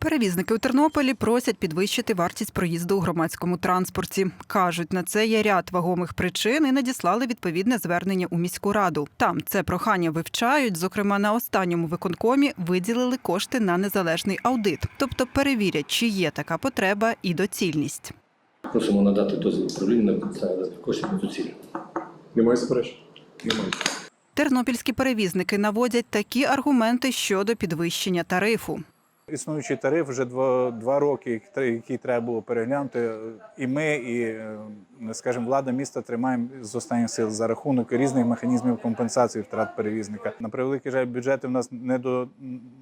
Перевізники у Тернополі просять підвищити вартість проїзду у громадському транспорті. Кажуть, на це є ряд вагомих причин і надіслали відповідне звернення у міську раду. Там це прохання вивчають. Зокрема, на останньому виконкомі виділили кошти на незалежний аудит, тобто перевірять, чи є така потреба і доцільність. Просимо надати дозвіл управління на коштів на ціль. Немає заперечень? Немає. Тернопільські перевізники наводять такі аргументи щодо підвищення тарифу. Існуючий тариф вже два, два роки, який тре- треба було переглянути. І ми, і е, скажімо, влада міста тримаємо з останніх сил за рахунок різних механізмів компенсації втрат перевізника. На превеликий жаль, бюджети в нас не до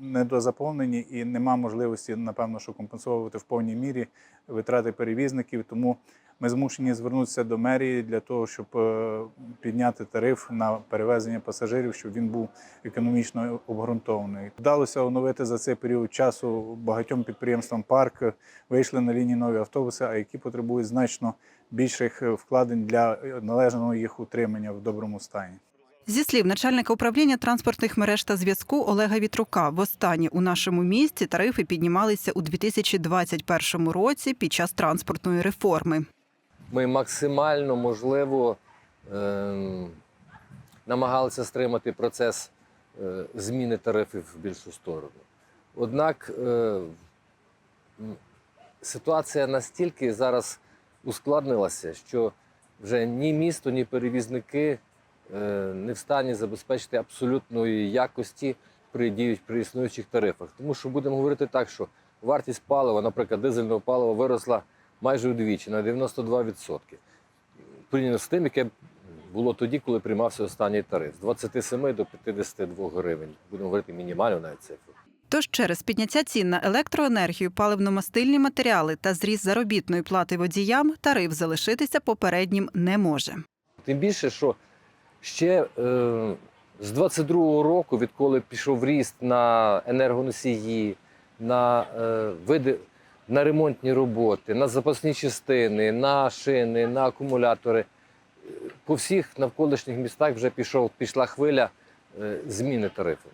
недозаповнені і нема можливості, напевно, що компенсувати в повній мірі витрати перевізників. Тому ми змушені звернутися до мерії для того, щоб е, підняти тариф на перевезення пасажирів, щоб він був економічно обґрунтований. Вдалося оновити за цей період часу багатьом підприємствам парк. Вийшли на лінії нові автобуси, а які потребують значно більших е, вкладень для е, належного їх утримання в доброму стані. Зі слів начальника управління транспортних мереж та зв'язку Олега Вітрука, востаннє у нашому місті тарифи піднімалися у 2021 році під час транспортної реформи. Ми максимально можливо ем, намагалися стримати процес е, зміни тарифів в більшу сторону. Однак е, ситуація настільки зараз ускладнилася, що вже ні місто, ні перевізники е, не в стані забезпечити абсолютної якості при діють при існуючих тарифах. Тому що будемо говорити так, що вартість палива, наприклад, дизельного палива виросла майже удвічі на 92%. Порівняно з тим, яке було тоді, коли приймався останній тариф з 27 до 52 гривень. Будемо говорити мінімальну навіть цифру. Тож через підняття цін на електроенергію, паливно-мастильні матеріали та зріст заробітної плати водіям тариф залишитися попереднім не може. Тим більше, що ще е, з 22-го року, відколи пішов ріст на енергоносії, на е, види, на ремонтні роботи, на запасні частини, на шини, на акумулятори, по всіх навколишніх містах вже пішов, пішла хвиля е, зміни тарифу.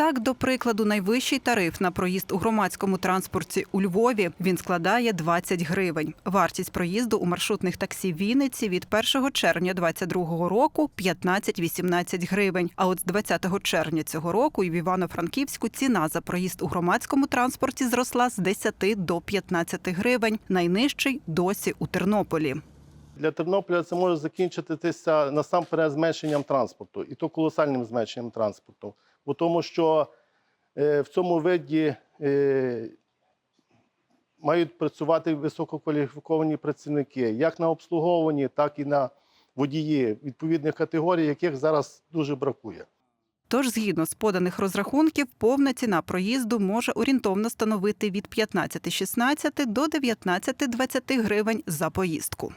Так, до прикладу, найвищий тариф на проїзд у громадському транспорті у Львові він складає 20 гривень. Вартість проїзду у маршрутних таксі Вінниці від 1 червня 2022 року 15-18 гривень. А от з 20 червня цього року і в Івано-Франківську ціна за проїзд у громадському транспорті зросла з 10 до 15 гривень. Найнижчий досі у Тернополі. Для Тернополя це може закінчитися насамперед зменшенням транспорту, і то колосальним зменшенням транспорту. Бо тому що е, в цьому виді е, мають працювати висококваліфіковані працівники, як на обслуговуванні, так і на водії відповідних категорій, яких зараз дуже бракує. Тож, згідно з поданих розрахунків, повна ціна проїзду може орієнтовно становити від 15-16 до 19-20 гривень за поїздку.